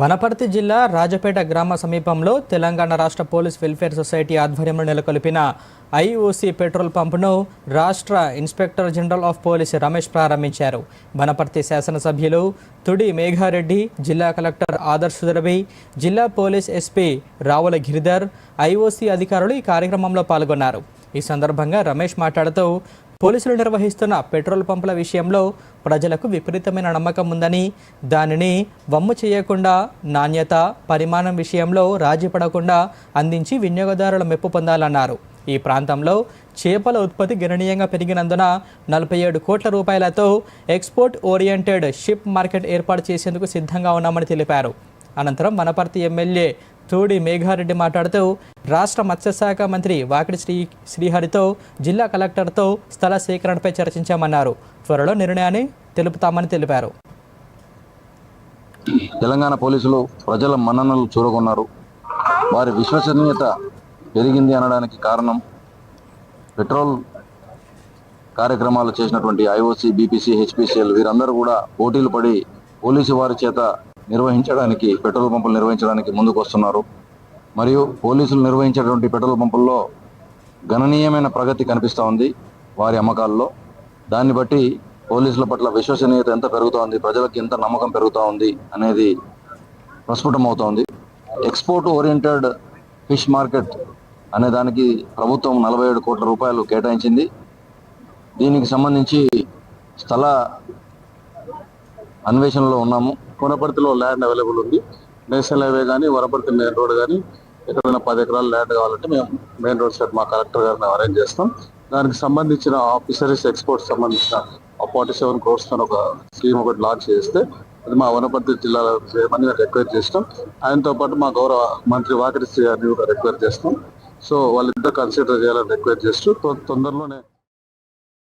వనపర్తి జిల్లా రాజపేట గ్రామ సమీపంలో తెలంగాణ రాష్ట్ర పోలీస్ వెల్ఫేర్ సొసైటీ ఆధ్వర్యంలో నెలకొల్పిన ఐఓసి పెట్రోల్ పంపును రాష్ట్ర inspector general of police Ramesh ప్రారంభించారు. వనపర్తి శాసనసభ్యులు తుడి మేఘారెడ్డి జిల్లా కలెక్టర్ ఆదర్శ్ సురభి జిల్లా police SP Ravula Giridhar IOC అధికారులు ఈ కార్యక్రమంలో పాల్గొన్నారు. ఈ సందర్భంగా రమేష్ మాట్లాడుతూ పోలీసులు నిర్వహిస్తున్న పెట్రోల్ పంపుల విషయంలో ప్రజలకు విపరీతమైన నమ్మకం ఉందని దానిని వమ్ము చేయకుండా నాణ్యత పరిమాణం విషయంలో రాజీ పడకుండా అందించి వినియోగదారుల మెప్పు పొందాలన్నారు. ఈ ప్రాంతంలో చేపల ఉత్పత్తి గణనీయంగా పెరిగినందున నలభై ఏడు కోట్ల రూపాయలతో ఎక్స్పోర్ట్ ఓరియంటెడ్ షిప్ మార్కెట్ ఏర్పాటు చేసేందుకు సిద్ధంగా ఉన్నామని తెలిపారు. అనంతరం వనపర్తి ఎమ్మెల్యే తోడి మేఘారెడ్డి మాట్లాడుతూ రాష్ట్ర మత్స్యశాఖ మంత్రి వాకిడి శ్రీ శ్రీహరితో జిల్లా కలెక్టర్తో స్థల సేకరణపై చర్చించామన్నారు. త్వరలో నిర్ణయాన్ని తెలుపుతామని తెలిపారు. తెలంగాణ పోలీసులు ప్రజల మన్ననలు చూరగొన్నారు. వారి విశ్వసనీయత పెరిగింది అనడానికి కారణం పెట్రోల్ కార్యక్రమాలు చేసినటువంటి ఐఓసి బీపీసీ హెచ్పిసిఎల్ వీరందరూ కూడా పోటీలు పడి పోలీసు వారి చేత నిర్వహించడానికి పెట్రోల్ పంపులు నిర్వహించడానికి ముందుకు వస్తున్నారు. మరియు పోలీసులు నిర్వహించేటువంటి పెట్రోల్ పంపుల్లో గణనీయమైన ప్రగతి కనిపిస్తూ ఉంది వారి అమ్మకాల్లో. దాన్ని బట్టి పోలీసుల పట్ల విశ్వసనీయత ఎంత పెరుగుతోంది ప్రజలకు ఎంత నమ్మకం పెరుగుతూ ఉంది అనేది ప్రస్ఫుటం అవుతోంది ఎక్స్పోర్ట్ ఓరియంటెడ్ ఫిష్ మార్కెట్ అనే దానికి ప్రభుత్వం నలభై ఏడు కోట్ల రూపాయలు కేటాయించింది. దీనికి సంబంధించి స్థల అన్వేషణలో ఉన్నాము. వనపర్తిలో ల్యాండ్ అవైలబుల్ ఉంది. నేషనల్ హైవే కానీ వనపర్తి మెయిన్ రోడ్ కానీ ఎక్కడైనా పది ఎకరాలు ల్యాండ్ కావాలంటే మేము మెయిన్ రోడ్ సైడ్ మా కలెక్టర్ గారిని అరేంజ్ చేస్తాం. దానికి సంబంధించిన ఆఫీసరీస్ ఎక్స్పోర్ట్స్ సంబంధించిన ఫార్టీ సెవెన్ క్రోర్స్ ఒక స్కీమ్ ఒకటి లాంచ్ చేస్తే అది మా వనపర్తి జిల్లాలో చేయమని రిక్వెస్ట్ చేస్తాం. ఆయనతో పాటు మా గౌరవ మంత్రి వాకిటి శ్రీ గారిని కూడా రిక్వైర్ చేస్తాం. సో వాళ్ళిద్దరు కన్సిడర్ చేయాలని రిక్వైర్ చేస్తూ తొందరలోనే